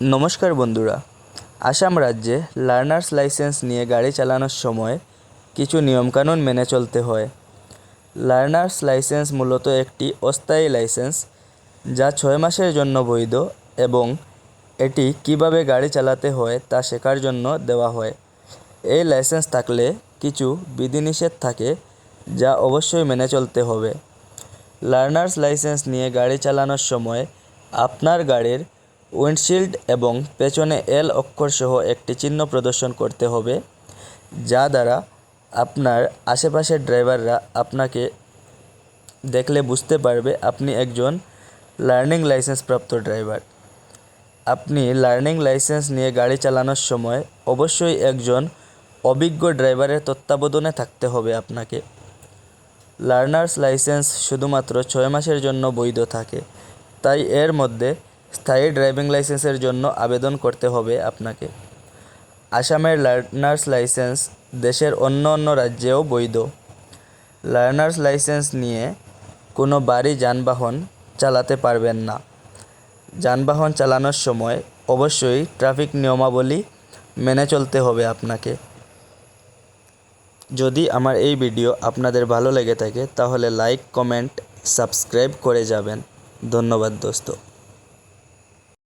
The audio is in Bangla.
নমস্কার বন্ধুরা। আসাম রাজ্যে লার্নার্স লাইসেন্স নিয়ে গাড়ি চালানোর সময় কিছু নিয়মকানুন মেনে চলতে হয়। লার্নার্স লাইসেন্স মূলত একটি অস্থায়ী লাইসেন্স যা ছয় মাসের জন্য বৈধ এবং এটি কীভাবে গাড়ি চালাতে হয় তা শেখার জন্য দেওয়া হয়। এই লাইসেন্স থাকলে কিছু বিধিনিষেধ থাকে যা অবশ্যই মেনে চলতে হবে। লার্নার্স লাইসেন্স নিয়ে গাড়ি চালানোর সময় আপনার গাড়ির উইন্ডশিল্ড এবং পেছনে এল অক্ষর সহ একটি চিহ্ন প্রদর্শন করতে হবে, যা দ্বারা আপনার আশেপাশের ড্রাইভাররা আপনাকে দেখলে বুঝতে পারবে আপনি একজন লার্নিং লাইসেন্স প্রাপ্ত ড্রাইভার। আপনি লার্নিং লাইসেন্স নিয়ে গাড়ি চালানোর সময় অবশ্যই একজন অভিজ্ঞ ড্রাইভারের তত্ত্বাবধানে থাকতে হবে আপনাকে। লার্নার্স লাইসেন্স শুধুমাত্র ছয় মাসের জন্য বৈধ থাকে, তাই এর মধ্যে স্থায়ী ড্রাইভিং লাইসেন্সের জন্য আবেদন করতে হবে আপনাকে। আসামের লার্নার্স লাইসেন্স দেশের অন্য অন্য রাজ্যেও বৈধ। লার্নার্স লাইসেন্স নিয়ে কোনো বাড়ি যানবাহন চালাতে পারবেন না। যানবাহন চালানোর সময় অবশ্যই ট্রাফিক নিয়মাবলী মেনে চলতে হবে আপনাকে। যদি আমার এই ভিডিও আপনাদের ভালো লেগে থাকে, তাহলে লাইক, কমেন্ট, সাবস্ক্রাইব করে যাবেন। ধন্যবাদ দোস্ত।